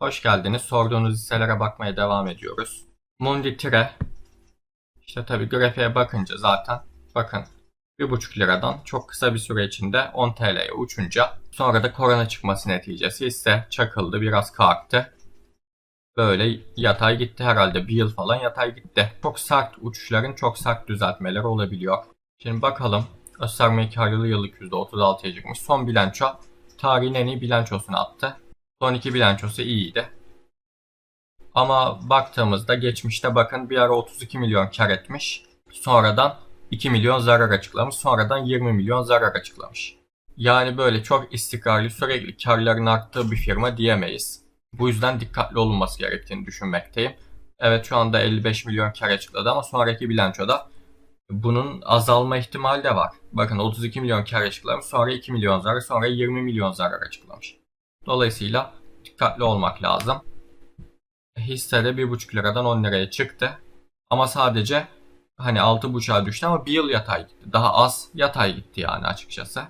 Hoş geldiniz. Sorduğunuz hisselere bakmaya devam ediyoruz. Mundi Tire. İşte tabi grafiğe bakınca zaten bakın 1,5 liradan çok kısa bir süre içinde 10 TL'ye uçunca sonra da korona çıkması neticesi hisse çakıldı biraz kalktı. Böyle yatay gitti herhalde bir yıl falan yatay gitti. Çok sert uçuşların çok sert düzeltmeleri olabiliyor. Şimdi bakalım gösterme karlılığı yıllık %36'ya çıkmış. Son bilanço tarihin en iyi bilançosunu attı. Son iki bilançosu iyiydi. Ama baktığımızda geçmişte bakın bir ara 32 milyon kar etmiş. Sonradan 2 milyon zarar açıklamış. Sonradan 20 milyon zarar açıklamış. Yani böyle çok istikrarlı sürekli karların arttığı bir firma diyemeyiz. Bu yüzden dikkatli olunması gerektiğini düşünmekteyim. Evet şu anda 55 milyon kar açıkladı ama sonraki bilançoda bunun azalma ihtimali de var. Bakın 32 milyon kar açıklamış, sonra 2 milyon zarar, sonra 20 milyon zarar açıklamış. Dolayısıyla dikkatli olmak lazım. Hisse de 1,5 liradan 10 liraya çıktı. Ama sadece hani 6,5'a düştü ama bir yıl yatay gitti. Daha az yatay gitti yani açıkçası.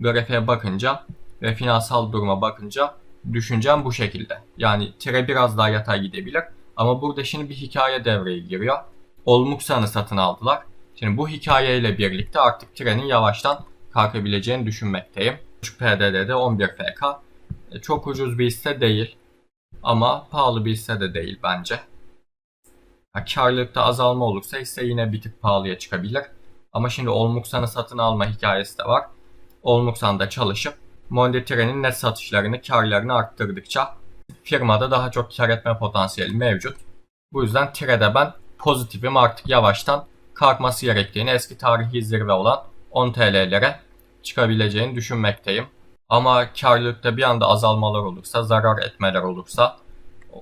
Grafiğe bakınca ve finansal duruma bakınca düşüncem bu şekilde. Yani tire biraz daha yatay gidebilir. Ama burada şimdi bir hikaye devreye giriyor. Olmuksan'ı satın aldılar. Şimdi bu hikayeyle birlikte artık trenin yavaştan kalkabileceğini düşünmekteyim. PDD'de 11 FK. E, Çok ucuz bir hisse değil. Ama pahalı bir hisse de değil bence. Ha, karlılıkta azalma olursa hisse yine bir tık pahalıya çıkabilir. Ama şimdi Olmuksan'ı satın alma hikayesi de var. Olmuksan'da çalışıp Monde Trenin net satışlarını, karlarını arttırdıkça firmada daha çok kar etme potansiyeli mevcut. Bu yüzden Tire'de ben pozitifim artık yavaştan kalkması gerektiğini eski tarihi zirve olan 10 TL'lere çıkabileceğini düşünmekteyim. Ama karlılıkta bir anda azalmalar olursa, zarar etmeler olursa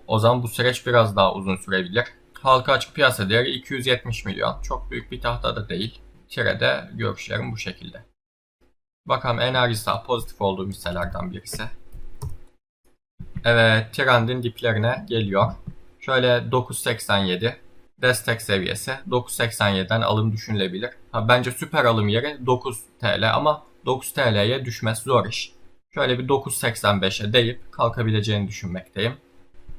o zaman bu süreç biraz daha uzun sürebilir. Halka açık piyasa değeri 270 milyon. Çok büyük bir tahta da değil. Tire'de görüşlerim bu şekilde. Bakalım Enerjisa pozitif olduğum hisselerden birisi. Evet trendin diplerine geliyor. Şöyle 9.87 destek seviyesi 9.87'den alım düşünülebilir. Ha, bence süper alım yeri 9 TL ama 9 TL'ye düşmesi zor iş. Şöyle bir 9.85'e deyip kalkabileceğini düşünmekteyim.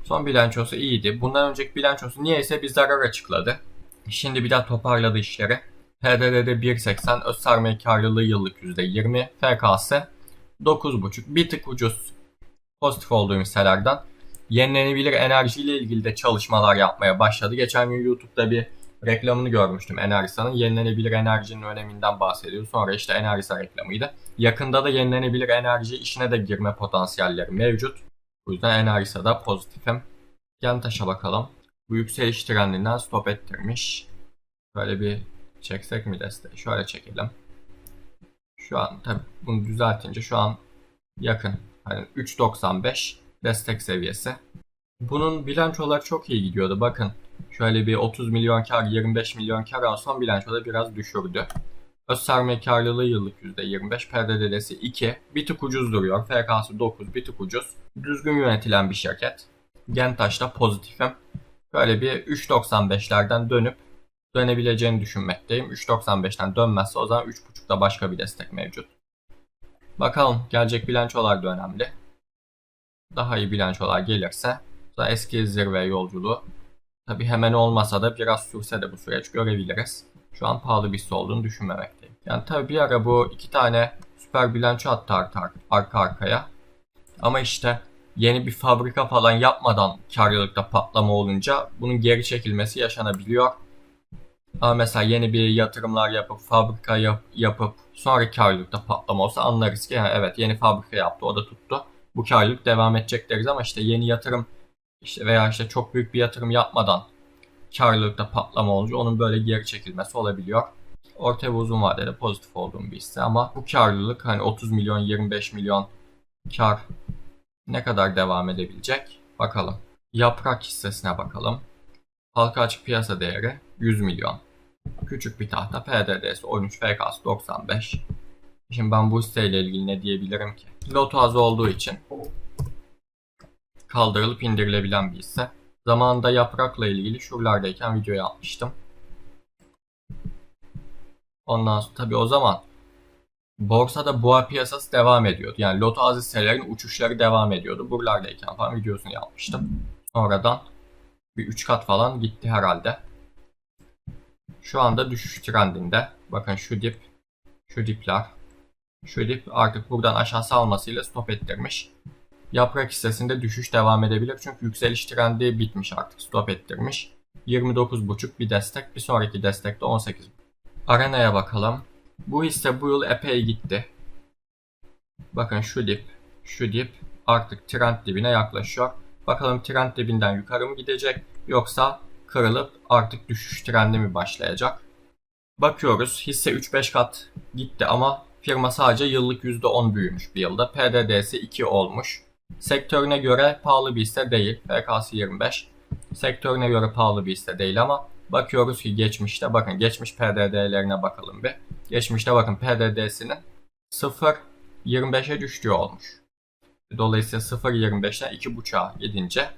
Son bilançosu iyiydi. Bundan önceki bilançosu niyeyse bir zarar açıkladı. Şimdi bir daha toparladı işleri. PDD'de 1.80, öz sermaye karlılığı yıllık %20, FKS 9.5 bir tık ucuz. Pozitif olduğum hisselerden. Yenilenebilir enerji ile ilgili de çalışmalar yapmaya başladı. Geçen gün YouTube'da bir reklamını görmüştüm Enerjisa'nın. Yenilenebilir enerjinin öneminden bahsediyor. Sonra işte Enerjisa reklamıydı. Yakında da yenilenebilir enerji işine de girme potansiyelleri mevcut. Bu yüzden Enerjisa'da pozitifim. Yantaş'a bakalım. Bu yükseliş trendinden stop ettirmiş. Böyle bir çeksek mi desteği? Şöyle çekelim. Şu an tabi bunu düzeltince şu an yakın. Hani 3.95 destek seviyesi. Bunun bilançolar çok iyi gidiyordu. Bakın şöyle bir 30 milyon kar 25 milyon kar son bilançoda biraz düşürdü. Öz sermaye karlılığı yıllık %25, PDD'si 2. Bir tık ucuz duruyor. FK'sı 9, bir tık ucuz. Düzgün yönetilen bir şirket. Gentaş'ta pozitifim. Böyle bir 3.95'lerden dönüp dönebileceğini düşünmekteyim. 3.95'ten dönmezse o zaman 3.5'da başka bir destek mevcut. Bakalım gelecek bilançolar da önemli. Daha iyi bilançolar gelirse da eski zirve yolculuğu tabi hemen olmasa da biraz sürse de bu süreç görebiliriz. Şu an pahalı bir hisse olduğunu düşünmemekteyim. Yani tabi bir ara bu iki tane süper bilanço attı arka, arka arkaya. Ama işte yeni bir fabrika falan yapmadan karlılıkta patlama olunca bunun geri çekilmesi yaşanabiliyor. Ama mesela yeni bir yatırımlar yapıp fabrika yap, yapıp sonra karlılıkta patlama olsa anlarız ki yani evet yeni fabrika yaptı o da tuttu. Bu karlılık devam edecek deriz ama işte yeni yatırım işte veya işte çok büyük bir yatırım yapmadan karlılıkta patlama olunca onun böyle geri çekilmesi olabiliyor. Orta ve uzun vadede pozitif olduğum bir hisse ama bu karlılık hani 30 milyon 25 milyon kar ne kadar devam edebilecek bakalım. Yaprak hissesine bakalım. Halka açık piyasa değeri 100 milyon. Küçük bir tahta PDD'si 13 FK'sı 95. Şimdi ben bu hisseyle ilgili ne diyebilirim ki? Lotu az olduğu için kaldırılıp indirilebilen bir hisse. Zamanında yaprakla ilgili şuralardayken video yapmıştım. Ondan sonra tabi o zaman Borsada boğa piyasası devam ediyordu. Yani Loto az uçuşları devam ediyordu. Buralardayken falan videosunu yapmıştım. Sonradan bir 3 kat falan gitti herhalde. Şu anda düşüş trendinde. Bakın şu dip, şu dipler. Şu dip artık buradan aşağı salmasıyla stop ettirmiş. Yaprak hissesinde düşüş devam edebilir çünkü yükseliş trendi bitmiş artık stop ettirmiş. 29.5 bir destek, bir sonraki destek de 18. Arena'ya bakalım. Bu hisse bu yıl epey gitti. Bakın şu dip, şu dip artık trend dibine yaklaşıyor. Bakalım trend dibinden yukarı mı gidecek yoksa kırılıp artık düşüş trendi mi başlayacak? Bakıyoruz hisse 3-5 kat gitti ama firma sadece yıllık %10 büyümüş bir yılda. PDD'si 2 olmuş. Sektörüne göre pahalı bir hisse değil. PK'sı 25. Sektörüne göre pahalı bir hisse değil ama bakıyoruz ki geçmişte bakın geçmiş PDD'lerine bakalım bir. Geçmişte bakın PDD'sinin 0.25'e düştüğü olmuş. Dolayısıyla 0.25'ten 2.5'a gidince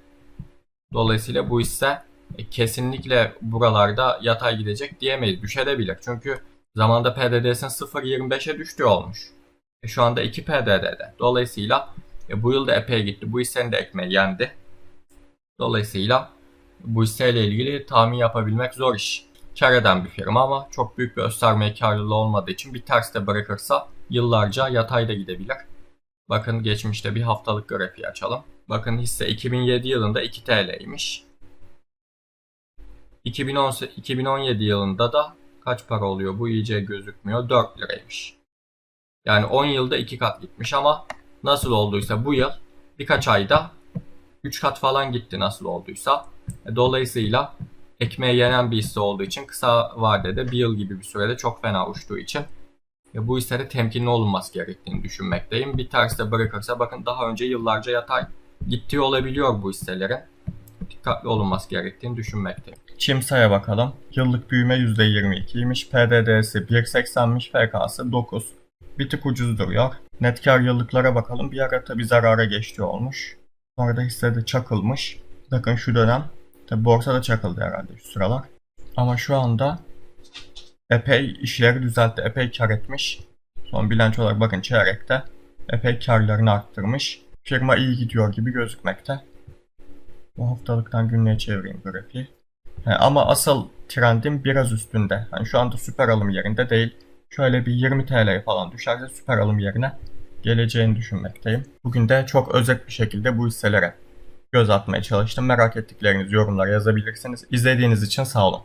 dolayısıyla bu hisse e, kesinlikle buralarda yatay gidecek diyemeyiz. Düşebilir. Çünkü zamanda PDD'sinin 0.25'e düştüğü olmuş. E, şu anda 2 PDD'de. Dolayısıyla e, bu yıl da epey gitti. Bu hissenin de ekmeği yendi. Dolayısıyla bu hisseyle ilgili tahmin yapabilmek zor iş. Kar eden bir firma ama çok büyük bir göstermeye karlılığı olmadığı için bir ters de bırakırsa yıllarca yatayda gidebilir. Bakın geçmişte bir haftalık grafiği açalım. Bakın hisse 2007 yılında 2 TL'ymiş. 2018, 2017 yılında da kaç para oluyor bu iyice gözükmüyor 4 liraymış. Yani 10 yılda 2 kat gitmiş ama nasıl olduysa bu yıl birkaç ayda 3 kat falan gitti nasıl olduysa. E, Dolayısıyla ekmeğe yenen bir hisse olduğu için kısa vadede bir yıl gibi bir sürede çok fena uçtuğu için e, bu hissede temkinli olunması gerektiğini düşünmekteyim. Bir terste bırakırsa bakın daha önce yıllarca yatay gittiği olabiliyor bu hisselerin. Dikkatli olunması gerektiğini düşünmekteyim. Çimsa'ya bakalım. Yıllık büyüme %22'ymiş. PDD'si 1.80'miş. FK'sı 9. Bir tık ucuz duruyor. Net kar yıllıklara bakalım. Bir ara tabi zarara geçti olmuş. Sonra da hissede çakılmış. Bakın şu dönem tabi borsada çakıldı herhalde şu sıralar. Ama şu anda epey işleri düzeltti. Epey kar etmiş. Son bilanço olarak bakın çeyrekte epey karlarını arttırmış. Firma iyi gidiyor gibi gözükmekte. Bu haftalıktan günlüğe çevireyim grafiği. He, ama asıl trendim biraz üstünde. Hani şu anda süper alım yerinde değil. Şöyle bir 20 TL falan düşerse süper alım yerine geleceğini düşünmekteyim. Bugün de çok özet bir şekilde bu hisselere göz atmaya çalıştım. Merak ettiklerinizi yorumlara yazabilirsiniz. İzlediğiniz için sağ olun.